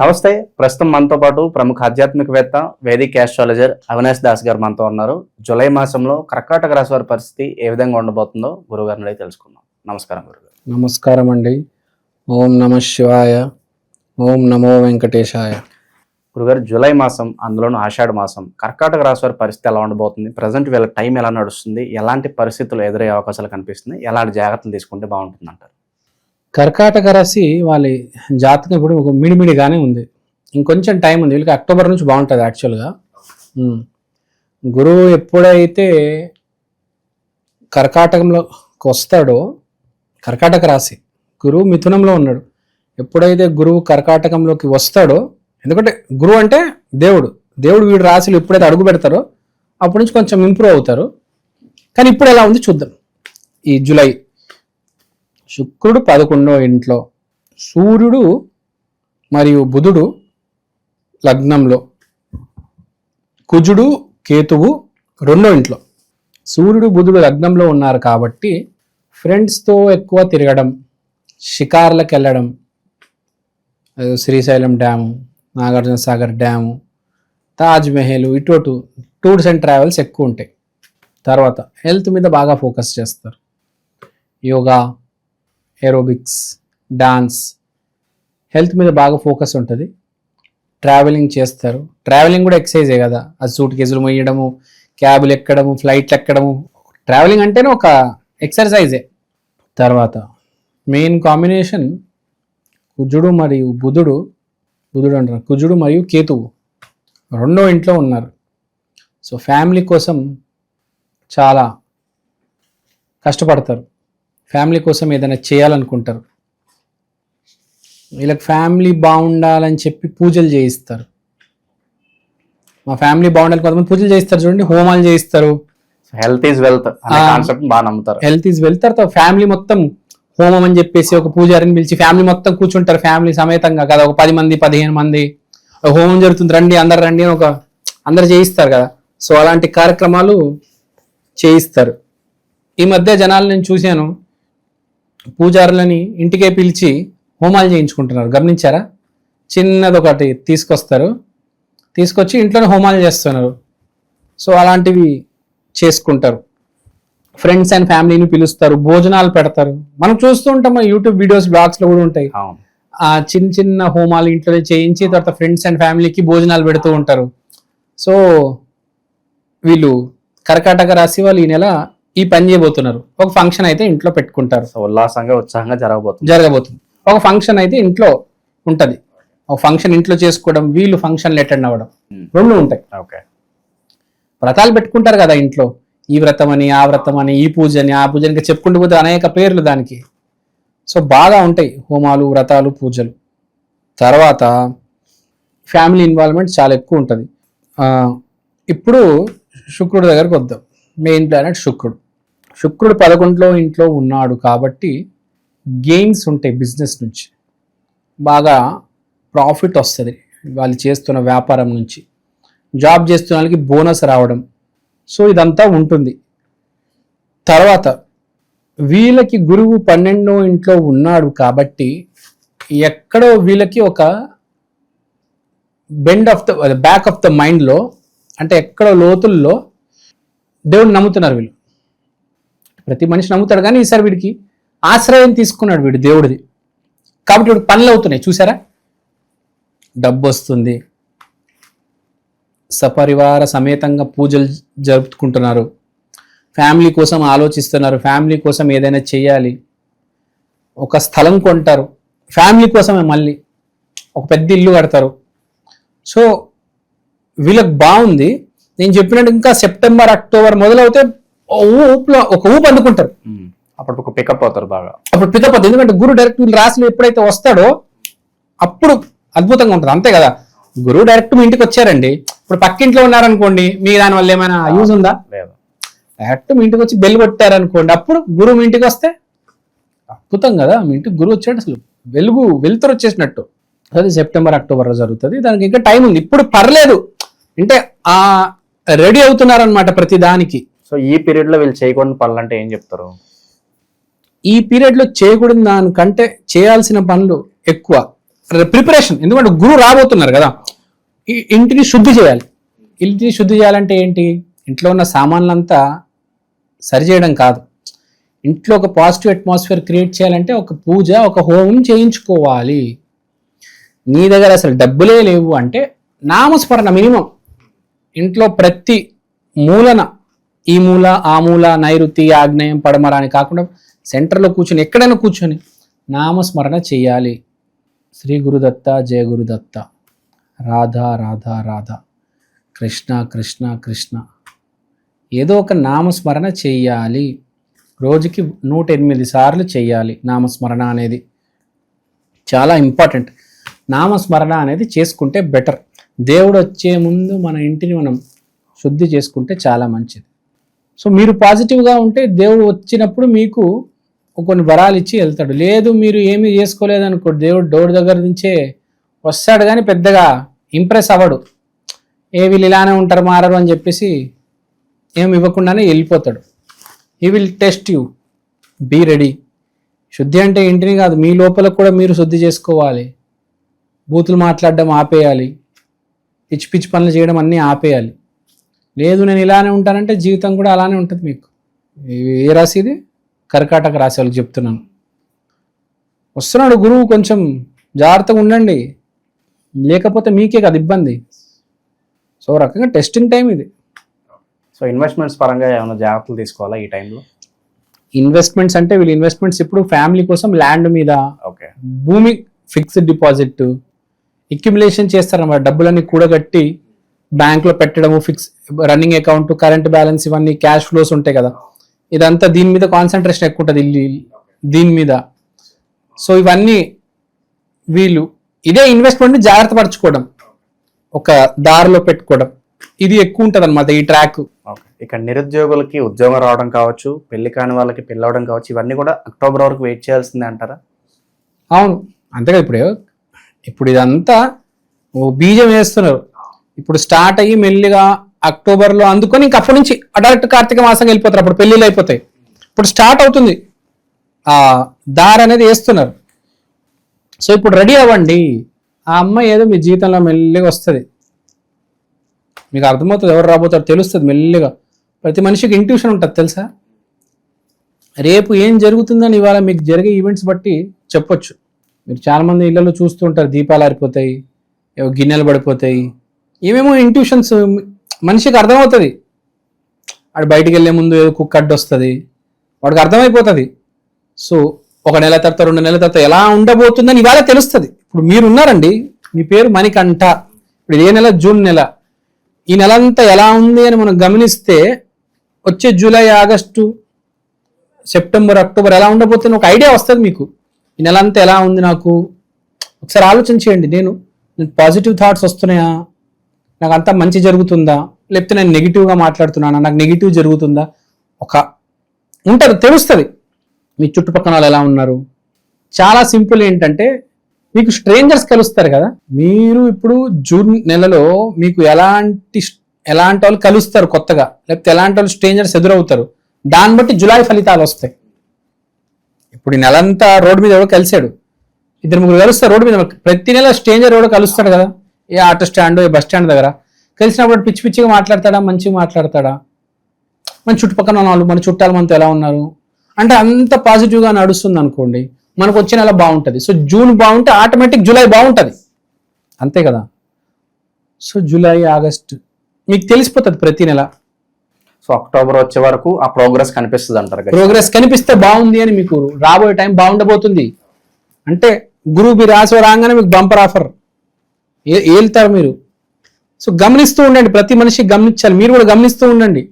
నమస్తే. ప్రస్తుతం మనతో పాటు ప్రముఖ ఆధ్యాత్మికవేత్త వేదిక్ ఆస్ట్రాలజర్ అవినాష్ దాస్ గారు మనతో ఉన్నారు. జూలై మాసంలో కర్కాటక రాశి వారి పరిస్థితి ఏ విధంగా ఉండబోతుందో గురుగారిని అడిగి తెలుసుకుందాం. నమస్కారం గురుగారు. నమస్కారం అండి. ఓం నమ శివాయ ఓం నమో వెంకటేశాయ. గురుగారు జూలై మాసం అందులోనూ ఆషాఢ మాసం. కర్కాటక రాశి వారి పరిస్థితి ఎలా ఉండబోతుంది? ప్రజెంట్ వీళ్ళ టైం ఎలా నడుస్తుంది? ఎలాంటి పరిస్థితులు ఎదురయ్యే అవకాశాలు కనిపిస్తుంది ఎలాంటి జాగ్రత్తలు తీసుకుంటే బాగుంటుంది అంటారు కర్కాటక రాశి వాళ్ళ జాతకం ఇప్పుడు ఒక మిడిమిడిగానే ఉంది. ఇంకొంచెం టైం ఉంది. వీళ్ళకి అక్టోబర్ నుంచి బాగుంటుంది యాక్చువల్గా గురువు ఎప్పుడైతే కర్కాటకంలోకి వస్తాడో కర్కాటక రాశి గురువు మిథునంలో ఉన్నాడు. ఎప్పుడైతే గురువు కర్కాటకంలోకి వస్తాడో ఎందుకంటే గురువు అంటే దేవుడు. దేవుడు వీడు రాశులు ఎప్పుడైతే అడుగు పెడతారో అప్పటి నుంచి కొంచెం ఇంప్రూవ్ అవుతారు. కానీ ఇప్పుడు ఎలా ఉంది చూద్దాం. ఈ జూలై శుక్రుడు పదకొండో ఇంట్లో సూర్యుడు మరియు బుధుడు లగ్నంలో కుజుడు కేతువు రెండో ఇంట్లో. సూర్యుడు బుధుడు లగ్నంలో ఉన్నారు కాబట్టి ఫ్రెండ్స్తో ఎక్కువ తిరగడం షికార్లకు వెళ్ళడం శ్రీశైలం డ్యాము నాగార్జున సాగర్ డ్యాము తాజ్ మెహల్ ఇటు అటు టూర్స్ అండ్ ట్రావెల్స్ ఎక్కువ ఉంటాయి. తర్వాత హెల్త్ మీద బాగా ఫోకస్ చేస్తారు. యోగా ఏరోబిక్స్ డాన్స్ హెల్త్ మీద బాగా ఫోకస్ ఉంటుంది. ట్రావెలింగ్ చేస్తారు. ట్రావెలింగ్ కూడా ఎక్సర్సైజే కదా. అది సూట్ కేసులు మొయ్యడము క్యాబులు ఎక్కడము ఫ్లైట్లు ఎక్కడము. ట్రావెలింగ్ అంటేనే ఒక ఎక్సర్సైజే. తర్వాత మెయిన్ కాంబినేషన్ కుజుడు మరియు బుధుడు బుధుడు అంటారు. కుజుడు మరియు కేతువు రెండో ఇంట్లో ఉన్నారు. సో ఫ్యామిలీ కోసం చాలా కష్టపడతారు. ఫ్యామిలీ కోసం ఏదైనా చేయాలనుకుంటారు. వీళ్ళకి ఫ్యామిలీ బాగుండాలని చెప్పి పూజలు చేయిస్తారు. మా ఫ్యామిలీ బాగుండాలి కొంతమంది పూజలు చేయిస్తారు చూడండి హోమాలు చేయిస్తారు. Health is wealth. కాన్సెప్ట్ బాగా నమ్ముతారు. హెల్త్ ఈజ్ వెళ్తారు ఫ్యామిలీ మొత్తం హోమం అని చెప్పేసి ఒక పూజారిని పిలిచి ఫ్యామిలీ మొత్తం కూర్చుంటారు ఫ్యామిలీ సమేతంగా కదా ఒక పది మంది పదిహేను మంది. హోమం జరుగుతుంది రండి అందరు రండి అని ఒక అందరు చేయిస్తారు కదా. సో అలాంటి కార్యక్రమాలు చేయిస్తారు. ఈ మధ్య జనాలు నేను చూశాను పూజారులని ఇంటికే పిలిచి హోమాలు చేయించుకుంటున్నారు. గమనించారా? చిన్నది ఒకటి తీసుకొస్తారు. తీసుకొచ్చి ఇంట్లోనే హోమాలు చేస్తున్నారు. సో అలాంటివి చేసుకుంటారు. ఫ్రెండ్స్ అండ్ ఫ్యామిలీని పిలుస్తారు. భోజనాలు పెడతారు. మనం చూస్తూ ఉంటాం యూట్యూబ్ వీడియోస్ బ్లాగ్స్లో కూడా ఉంటాయి. ఆ చిన్న చిన్న హోమాలు ఇంట్లో చేయించి తర్వాత ఫ్రెండ్స్ అండ్ ఫ్యామిలీకి భోజనాలు పెడుతూ ఉంటారు. సో వీళ్ళు కర్కాటక రాశి వాళ్ళు ఈ నెల ఈ పని చేయబోతున్నారు. ఒక ఫంక్షన్ అయితే ఇంట్లో పెట్టుకుంటారు. సో ఉల్లాసంగా ఉత్సాహంగా జరగబోతుంది. జరగబోతుంది. ఒక ఫంక్షన్ అయితే ఇంట్లో ఉంటది. ఒక ఫంక్షన్ ఇంట్లో చేసుకోవడం వీళ్ళు ఫంక్షన్లు అటెండ్ అవ్వడం. Hmm. రెండు ఉంటాయి. ఓకే వ్రతాలు పెట్టుకుంటారు కదా ఇంట్లో. ఈ వ్రతం అని ఆ వ్రతం అని ఈ పూజ అని ఆ పూజ అని చెప్పుకుంటూ పోతే అనేక పేర్లు దానికి. సో బాగా ఉంటాయి హోమాలు వ్రతాలు పూజలు. తర్వాత ఫ్యామిలీ ఇన్వాల్వ్మెంట్ చాలా ఎక్కువ ఉంటుంది. ఇప్పుడు శుక్రుడి దగ్గరకు వద్దాం. మెయిన్ ప్లానెట్ శుక్రుడు. శుక్రుడు పదకొండులో ఇంట్లో ఉన్నాడు కాబట్టి గెయిన్స్ ఉంటాయి బిజినెస్ నుంచి. బాగా ప్రాఫిట్ వస్తుంది వాళ్ళు చేస్తున్న వ్యాపారం నుంచి. జాబ్ చేస్తున్న వాళ్ళకి బోనస్ రావడం. సో ఇదంతా ఉంటుంది. తర్వాత వీళ్ళకి గురువు పన్నెండో ఇంట్లో ఉన్నాడు కాబట్టి ఎక్కడో వీళ్ళకి ఒక bend of the back of the మైండ్లో అంటే ఎక్కడో లోతుల్లో దేవుడిని నమ్ముతున్నారు వీళ్ళు. ప్రతి మనిషి నమ్ముతాడు కానీ ఈసారి వీడికి ఆశ్రయం తీసుకున్నాడు వీడు దేవుడిది. కాబట్టి వీడు పనులు అవుతున్నాయి. చూసారా డబ్బు వస్తుంది. సపరివార సమేతంగా పూజలు జరుపుకుంటున్నారు. ఫ్యామిలీ కోసం ఆలోచిస్తున్నారు. ఫ్యామిలీ కోసం ఏదైనా చేయాలి. ఒక స్థలం కొంటారు. ఫ్యామిలీ కోసమే మళ్ళీ ఒక పెద్ద ఇల్లు కడతారు. సో వీళ్ళకి బాగుంది. నేను చెప్పినట్టు ఇంకా సెప్టెంబర్ అక్టోబర్ మొదలవుతే ఊపులో ఒక ఊపు అందుకుంటారు. అప్పుడు ఒక పికప్ అవుతారు బాగా. అప్పుడు పికప్ అవుతుంది ఎందుకంటే గురు డైరెక్ట్ వీళ్ళు రాశిలో ఎప్పుడైతే వస్తాడో అప్పుడు అద్భుతంగా ఉంటుంది. అంతే కదా? గురువు డైరెక్ట్ మీ ఇంటికి వచ్చారండి. ఇప్పుడు పక్కింట్లో ఉన్నారనుకోండి మీ దాని వల్ల ఏమైనా యూజ్ ఉందా? లేదు. డైరెక్ట్ మీ ఇంటికి వచ్చి బెల్ కొట్టారనుకోండి అప్పుడు గురువు మీ ఇంటికి వస్తే అద్భుతం కదా? మీ ఇంటికి గురువు వచ్చాడు అసలు. వెలుగు వెలుతురు వచ్చేసినట్టు. అది సెప్టెంబర్ అక్టోబర్లో జరుగుతుంది. దానికి ఇంకా టైం ఉంది. ఇప్పుడు పర్లేదు. అంటే ఆ రెడీ అవుతున్నారనమాట ప్రతి దానికి. సో ఈ పీరియడ్లో వీళ్ళు చేయకూడని పనులు అంటే ఏం చెప్తారు? ఈ పీరియడ్లో చేయకూడని దానికంటే చేయాల్సిన పనులు ఎక్కువ. ప్రిపరేషన్ ఎందుకంటే గురువు రాబోతున్నారు కదా. ఈ ఇంటిని శుద్ధి చేయాలి. ఇంటిని శుద్ధి చేయాలంటే ఏంటి? ఇంట్లో ఉన్న సామాన్లంతా సరి చేయడం కాదు. ఇంట్లో ఒక పాజిటివ్ అట్మాస్ఫియర్ క్రియేట్ చేయాలంటే ఒక పూజ ఒక హోమం చేయించుకోవాలి. నీ దగ్గర అసలు డబ్బులే లేవు అంటే నామస్మరణ మినిమం. ఇంట్లో ప్రతి మూలన ఈ మూల ఆ మూల నైరుతి ఆగ్నేయం పడమర అని కాకుండా సెంటర్లో కూర్చొని ఎక్కడైనా కూర్చొని నామస్మరణ చేయాలి. శ్రీ గురుదత్త జయ గురుదత్త. రాధా రాధా రాధా. కృష్ణ కృష్ణ కృష్ణ. ఏదో ఒక నామస్మరణ చేయాలి. రోజుకి నూట ఎనిమిది సార్లు చేయాలి నామస్మరణ అనేది. చాలా ఇంపార్టెంట్. నామస్మరణ అనేది చేసుకుంటే బెటర్. దేవుడు వచ్చే ముందు మన ఇంటిని మనం శుద్ధి చేసుకుంటే చాలా మంచిది. సో మీరు పాజిటివ్గా ఉంటే దేవుడు వచ్చినప్పుడు మీకు కొన్ని వరాలు ఇచ్చి వెళ్తాడు. లేదు మీరు ఏమీ చేసుకోలేదు అనుకో దేవుడు డోర్ దగ్గర నుంచే వస్తాడు కానీ పెద్దగా ఇంప్రెస్ అవ్వడు. ఏ వీళ్ళు ఇలానే ఉంటారు మారరు అని చెప్పేసి ఏం ఇవ్వకుండానే వెళ్ళిపోతాడు. ఈ will test you be ready శుద్ధి అంటే ఇంటిని కాదు మీ లోపల కూడా మీరు శుద్ధి చేసుకోవాలి. బూతులు మాట్లాడడం ఆపేయాలి. పిచ్చి పిచ్చి పనులు చేయడం అన్నీ ఆపేయాలి. లేదు నేను ఇలానే ఉంటానంటే జీవితం కూడా అలానే ఉంటుంది మీకు. ఏ- ఏ రాశి ఇది? కర్కాటక రాశి వాళ్ళకి చెప్తున్నాను. వస్తున్నాడు గురువు కొంచెం జాగ్రత్తగా ఉండండి. లేకపోతే మీకే కదా ఇబ్బంది. సో రకంగా టెస్టింగ్ టైం ఇది. సో ఇన్వెస్ట్మెంట్స్ పరంగా ఏమైనా జాగ్రత్తలు తీసుకోవాలా ఈ టైంలో ఇన్వెస్ట్మెంట్స్ అంటే వీళ్ళు ఇన్వెస్ట్మెంట్స్ ఇప్పుడు ఫ్యామిలీ కోసం ల్యాండ్ మీద ఓకే. భూమి ఫిక్స్డ్ డిపాజిట్ ఎక్యుములేషన్ చేస్తారన్నమాట. డబ్బులన్నీ కూడగట్టి బ్యాంక్లో పెట్టడము fix running account current balance ఇవన్నీ క్యాష్ ఫ్లోస్ ఉంటాయి కదా. ఇదంతా దీని మీద కాన్సన్ట్రేషన్ ఎక్కువ ఉంటుంది దీని మీద. సో ఇవన్నీ వీళ్ళు ఇదే ఇన్వెస్ట్మెంట్ జాగ్రత్త పరచుకోవడం. ఒక దారిలో పెట్టుకోవడం. ఇది ఎక్కువ ఉంటుంది అనమాట ఈ ట్రాక్ ఓకే. ఇక నిరుద్యోగులకి ఉద్యోగం రావడం కావచ్చు పెళ్ళి కాని వాళ్ళకి పెళ్ళి అవడం కావచ్చు ఇవన్నీ కూడా అక్టోబర్ వరకు వెయిట్ చేయాల్సిందే అంటారా? అవును. అంతేగా ఇప్పుడు. ఇప్పుడు ఇదంతా ఓ బీజం వేస్తున్నారు. ఇప్పుడు స్టార్ట్ అయ్యి మెల్లిగా అక్టోబర్లో అందుకొని ఇంక అప్పటి నుంచి డైరెక్ట్ కార్తీక మాసం వెళ్ళిపోతారు. అప్పుడు పెళ్ళిళ్ళు అయిపోతాయి. ఇప్పుడు స్టార్ట్ అవుతుంది. ఆ దారి అనేది వేస్తున్నారు. సో ఇప్పుడు రెడీ అవ్వండి. ఆ అమ్మాయి ఏదో మీ జీవితంలో మెల్లిగా వస్తుంది. మీకు అర్థమవుతుంది ఎవరు రాబోతారు తెలుస్తుంది మెల్లిగా. ప్రతి మనిషికి ఇంట్యూషన్ ఉంటుంది తెలుసా? రేపు ఏం జరుగుతుందని ఇవాళ మీకు జరిగే ఈవెంట్స్ బట్టి చెప్పొచ్చు. మీరు చాలా మంది ఇళ్ళలో చూస్తూ ఉంటారు దీపాలు ఆరిపోతాయి ఏవో గిన్నెలు పడిపోతాయి ఏమేమో ఇంట్యూషన్స్ మనిషికి అర్థమవుతుంది. వాడు బయటికి వెళ్ళే ముందు ఏదో కుక్క అడ్డు వస్తుంది. వాడికి అర్థమైపోతుంది. సో ఒక నెల తర్వాత రెండు నెలల తర్వాత ఎలా ఉండబోతుందని ఇవాళ తెలుస్తుంది. ఇప్పుడు మీరు ఉన్నారండి మీ పేరు మణికంఠ. ఇప్పుడు ఏ నెల జూన్ నెల. ఈ నెల అంతా ఎలా ఉంది అని మనం గమనిస్తే వచ్చే జూలై ఆగస్టు సెప్టెంబర్ అక్టోబర్ ఎలా ఉండబోతుంది ఒక ఐడియా వస్తుంది మీకు. ఈ నెల అంతా ఎలా ఉంది నాకు? ఒకసారి ఆలోచన చేయండి. నేను నేను పాజిటివ్ థాట్స్ వస్తున్నాయా? నాకు అంతా మంచి జరుగుతుందా? లేకపోతే నేను నెగిటివ్గా మాట్లాడుతున్నానా? నాకు నెగిటివ్ జరుగుతుందా? ఒక ఉంటుంది తెలుస్తుంది. మీ చుట్టుపక్కల వాళ్ళు ఎలా ఉన్నారు? చాలా సింపుల్ ఏంటంటే మీకు స్ట్రేంజర్స్ కలుస్తారు కదా? మీరు ఇప్పుడు జూన్ నెలలో మీకు ఎలాంటి ఎలాంటి వాళ్ళు కలుస్తారు కొత్తగా? లేకపోతే ఎలాంటి వాళ్ళు స్ట్రేంజర్స్ ఎదురవుతారు? దాన్ని బట్టి జులై ఫలితాలు వస్తాయి. ఇప్పుడు ఈ నెలంతా రోడ్డు మీద ఎవడో కలిశాడు. ఇద్దరు ముగ్గురు కలుస్తారు రోడ్డు మీద. ప్రతి నెల స్ట్రేంజర్ ఎవడో కలుస్తాడు కదా? ఏ ఆటో స్టాండ్ ఏ బస్ స్టాండ్ దగ్గర. కలిసినప్పుడు పిచ్చి పిచ్చిగా మాట్లాడతాడా మంచిగా మాట్లాడతాడా? మన చుట్టుపక్కల ఉన్న వాళ్ళు మన చుట్టాలు మనతో ఎలా ఉన్నారు? అంటే అంత పాజిటివ్గా నడుస్తుంది అనుకోండి మనకు వచ్చే నెల బాగుంటుంది. సో జూన్ బాగుంటే ఆటోమేటిక్ జూలై బాగుంటుంది. అంతే కదా? సో జూలై ఆగస్ట్ మీకు తెలిసిపోతుంది ప్రతి నెల. సో అక్టోబర్ వచ్చే వరకు ఆ ప్రోగ్రెస్ కనిపిస్తుంది అంటారు కదా? ప్రోగ్రెస్ కనిపిస్తే బాగుంది అని మీకు రాబోయే టైం బాగుండబోతుంది. అంటే గురువు రాసి రాగానే మీకు బంపర్ ఆఫర్ ఏళ్తారు మీరు? సో గమనిస్తూ ఉండండి. ప్రతి మనిషి గమనించాలి. మీరు కూడా గమనిస్తూ ఉండండి.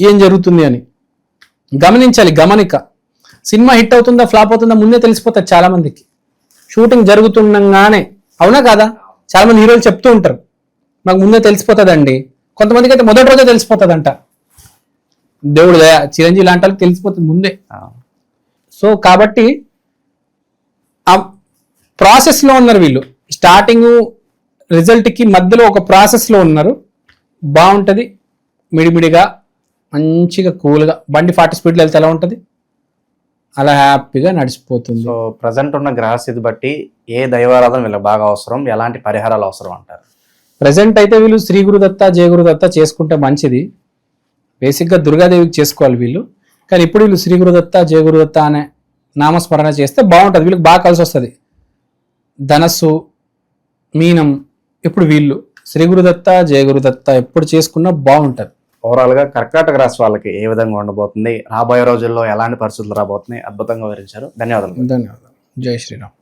ఏం జరుగుతుంది అని. గమనించాలి. గమనిక. సినిమా హిట్ అవుతుందా ఫ్లాప్ అవుతుందా ముందే తెలిసిపోతుంది చాలా మందికి షూటింగ్ జరుగుతుండగానే. అవునా కాదా? చాలా మంది హీరోలు చెప్తూ ఉంటారు. మాకు ముందే తెలిసిపోతుందండి. కొంతమందికి అయితే మొదటి రోజే తెలిసిపోతుందంట. దేవుడు దయ చిరంజీవి లాంటి వాళ్ళకి తెలిసిపోతుంది ముందే. సో కాబట్టి ఆ ప్రాసెస్లో ఉన్నారు వీళ్ళు. స్టార్టింగ్ రిజల్ట్కి మధ్యలో ఒక ప్రాసెస్లో ఉన్నారు. బాగుంటుంది. మిడిమిడిగా మంచిగా కూల్గా బండి ఫార్టీ స్పీడ్లో వెళ్తే ఎలా ఉంటుంది? అలా హ్యాపీగా నడిచిపోతుంది. సో ప్రజెంట్ ఉన్న గ్రహస్థితి బట్టి ఏ దైవారాధన వీళ్ళకి బాగా అవసరం ఎలాంటి పరిహారాలు అవసరం అంటారు? ప్రజెంట్ అయితే వీళ్ళు శ్రీ గురుదత్త జయ గురుదత్త చేసుకుంటే మంచిది. బేసిక్గా దుర్గాదేవికి చేసుకోవాలి వీళ్ళు. కానీ ఇప్పుడు వీళ్ళు శ్రీ గురుదత్త జయ గురుదత్త అనే నామస్మరణ చేస్తే బాగుంటుంది. వీళ్ళకి బాగా కలిసి వస్తుంది. ధనస్సు మీనం ఇప్పుడు వీళ్ళు? శ్రీ గురుదత్త జయ గురుదత్త ఎప్పుడు చేసుకున్నా బాగుంటుంది ఓవరాల్గా కర్కాటక రాశి వాళ్ళకి ఏ విధంగా ఉండబోతుంది? రాబోయే రోజుల్లో ఎలాంటి పరిస్థితులు రాబోతున్నాయి? అద్భుతంగా వివరించారు. ధన్యవాదాలు. ధన్యవాదాలు. జై శ్రీరామ్.